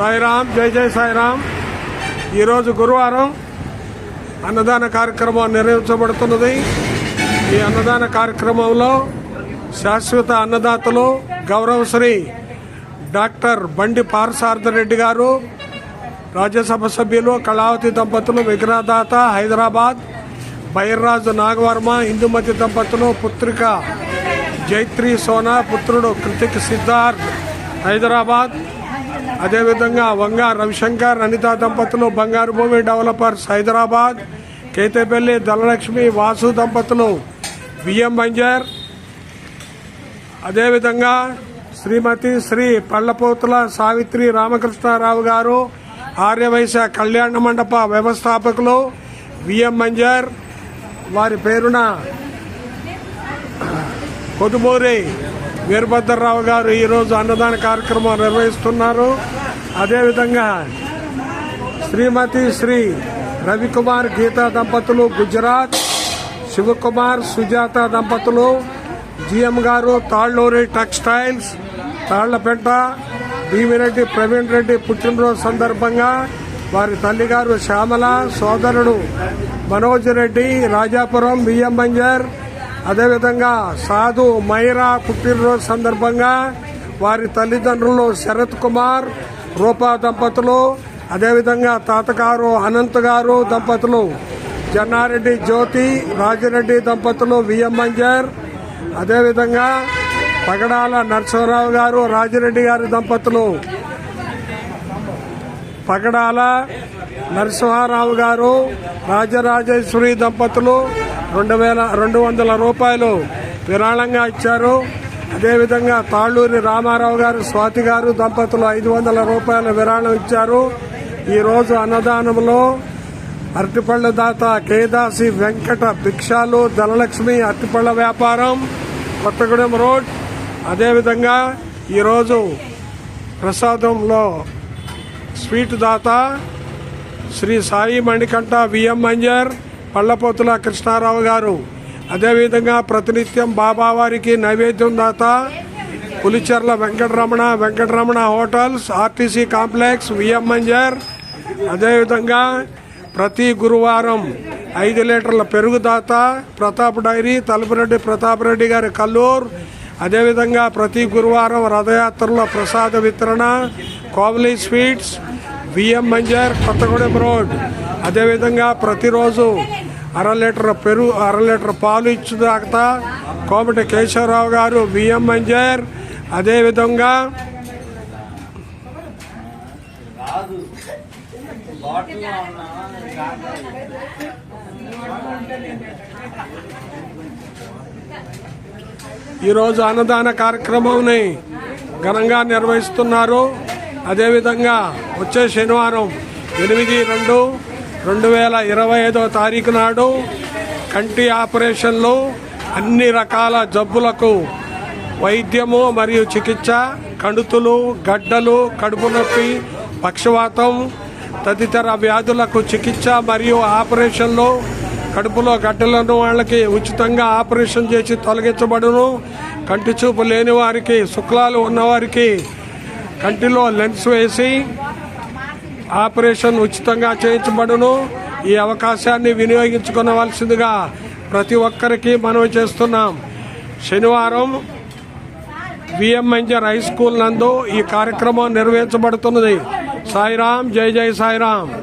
సాయిరామ్ జై జై సాయిరామ్. ఈరోజు గురువారం అన్నదాన కార్యక్రమం నిర్వహించబడుతున్నది. ఈ అన్నదాన కార్యక్రమంలో శాశ్వత అన్నదాతలు గౌరవశ్రీ డాక్టర్ బండి పారసారథరెడ్డి గారు రాజ్యసభ సభ్యులు కళావతి దంపతులు విగ్రహదాత హైదరాబాద్ బైర్రాజు నాగవర్మ హిందుమతి దంపతులు పుత్రిక జైత్రి సోనా పుత్రుడు కృతిక్ సిద్ధార్థ్ హైదరాబాద్ అదేవిధంగా వంగ రవిశంకర్ అనిత దంపతులు బంగారు భూమి డెవలపర్స్ హైదరాబాద్ కేతేపల్లి ధనలక్ష్మి వాసు దంపతులు బియ్యం మంజర్ అదేవిధంగా శ్రీమతి శ్రీ పళ్ళపోతుల సావిత్రి రామకృష్ణారావు గారు ఆర్యవైశ్య కళ్యాణ మండప వ్యవస్థాపకులు విఎం మంజర్ వారి పేరున కొదుమూరి వీరభద్రరావు గారు ఈరోజు అన్నదాన కార్యక్రమం నిర్వహిస్తున్నారు. అదేవిధంగా శ్రీమతి శ్రీ రవికుమార్ గీతా దంపతులు గుజరాత్ శివకుమార్ సుజాత దంపతులు జిఎం గారు తాళ్ళూరి టెక్స్టైల్స్ తాళ్ళపెంట భీమిరెడ్డి ప్రవీణ్ రెడ్డి పుట్టినరోజు సందర్భంగా వారి తల్లిగారు శ్యామల సోదరుడు మనోజ్ రెడ్డి రాజాపురం బియ్యం బంజర్ అదేవిధంగా సాధు మైరా పుట్టినరోజు సందర్భంగా వారి తల్లిదండ్రులు శరత్ కుమార్ రూపా దంపతులు అదేవిధంగా తాతగారు అనంత్ గారు దంపతులు జన్నారెడ్డి జ్యోతి రాజిరెడ్డి దంపతులు విఎం మంజర్ అదేవిధంగా పగడాల నరసింహరావు గారు రాజిరెడ్డి గారి దంపతులు పగడాల నరసింహారావు గారు రాజరాజేశ్వరి దంపతులు రెండు వేల రెండు వందల రూపాయలు విరాళంగా ఇచ్చారు. అదేవిధంగా తాళ్ళూరి రామారావు గారు స్వాతి గారు దంపతులు ఐదు వందల రూపాయల విరాళం ఇచ్చారు. ఈరోజు అన్నదానంలో అరటిపళ్ళ దాత కేదాసి వెంకట భిక్షాలు ధనలక్ష్మి అరటిపళ్ళ వ్యాపారం కొత్తగూడెం రోడ్. అదేవిధంగా ఈరోజు ప్రసాదంలో స్వీట్ దాత శ్రీ సాయి మణికంఠ విఎం మంజర్ పళ్ళపోతుల కృష్ణారావు గారు. అదేవిధంగా ప్రతినిత్యం బాబావారికి నైవేద్యం దాత Pulicherla Venkataramana Venkataramana hotels RTC complex VM Manjar. అదేవిధంగా ప్రతి గురువారం ఐదు లీటర్ల పెరుగు దాత ప్రతాప్ డైరీ తలుపురెడ్డి ప్రతాప్ రెడ్డి గారి కల్లూరు. అదేవిధంగా ప్రతి గురువారం రథయాత్రలో ప్రసాద వితరణ Kovali sweets VM Manjar Kothagudem road. అదేవిధంగా ప్రతిరోజు అర లీటర్ పెరుగు అర లీటర్ పాలు ఇచ్చు దాకా కోమటి కేశవరావు గారు బిఎం మంజర్. అదేవిధంగా ఈరోజు అన్నదాన కార్యక్రమంని ఘనంగా నిర్వహిస్తున్నారు. అదేవిధంగా వచ్చే శనివారం ఎనిమిది రెండు రెండు వేల ఇరవై ఐదో తారీఖు నాడు కంటి ఆపరేషన్లు అన్ని రకాల జబ్బులకు వైద్యము మరియు చికిత్స కణుతులు గడ్డలు కడుపు నొప్పి పక్షవాతం తదితర వ్యాధులకు చికిత్స మరియు ఆపరేషన్లు కడుపులో గడ్డలను వాళ్ళకి ఉచితంగా ఆపరేషన్ చేసి తొలగించబడును. కంటి చూపు లేని వారికి శుక్లాలు ఉన్నవారికి కంటిలో లెన్స్ వేసి ఆపరేషన్ ఉచితంగా చేయించబడును. ఈ అవకాశాన్ని వినియోగించుకోవలసిందిగా ప్రతి ఒక్కరికి మనవి చేస్తున్నాం. శనివారం విఎం మంజర్ హై స్కూల్ నందు ఈ కార్యక్రమం నిర్వహించబడుతున్నది. సాయిరాం జై జై సాయిరాం